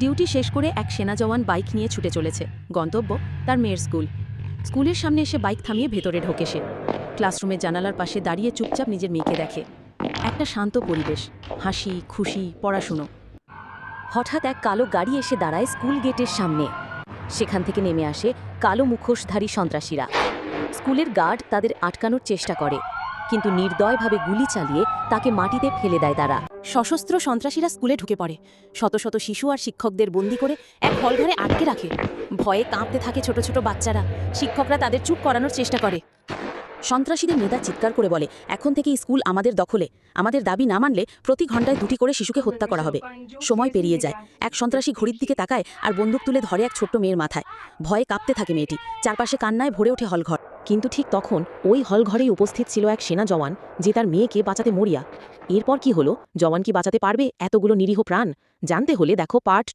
Duty শেষ করে এক সেনা জওয়ান বাইক নিয়ে ছুটে চলেছে। গন্তব্য তার মেয়ের স্কুল। স্কুলের সামনে এসে বাইক থামিয়ে ভেতরে ঢোকে সে। ক্লাসরুমের জানালার পাশে দাঁড়িয়ে চুপচাপ নিজের মেয়েকে দেখে। একটা শান্ত পরিবেশ। হাসি, খুশি, পড়াশুনো। হঠাৎ এক কালো গাড়ি এসে দাঁড়ায় স্কুল গেটের সামনে। সেখান থেকে নেমে আসে কালো মুখোশধারী সন্ত্রাসীরা। স্কুলের গার্ড তাদের আটকানোর চেষ্টা করে। কিন্তু নির্দয়ভাবে গুলি চালিয়ে তাকে মাটিতে ফেলে দেয় তারা। সশস্ত্র সন্ত্রাসীরা স্কুলে ঢুকে পড়ে। শত শত শিশু আর শিক্ষকদের বন্দি করে এক হলঘরে আটকে রাখে। ভয়ে কাঁপতে থাকে ছোট ছোট বাচ্চারা। শিক্ষকরা তাদের চুপ করানোর চেষ্টা করে। সন্ত্রাসীদের নেতা চিৎকার করে বলে, এখন থেকে স্কুল আমাদের দখলে। আমাদের দাবি না মানলে প্রতি ঘন্টায় দুটি করে শিশুকে হত্যা করা হবে। সময় পেরিয়ে যায়। এক সন্ত্রাসী ঘড়ির দিকে তাকায় আর বন্দুক তুলে ধরে এক ছোট্ট মেয়ের মাথায়। ভয়ে কাঁপতে থাকে মেয়েটি। চারপাশে কান্নায় ভরে ওঠে হলঘর। কিন্তু ঠিক তখন ওই হলঘরেই উপস্থিত ছিল এক সেনা জওয়ান, যে তার মেয়েকে বাঁচাতে মরিয়া। এরপর কি হলো? জওয়ান কি বাঁচাতে পারবে এতগুলো নিরীহ প্রাণ? জানতে হলে দেখো পার্ট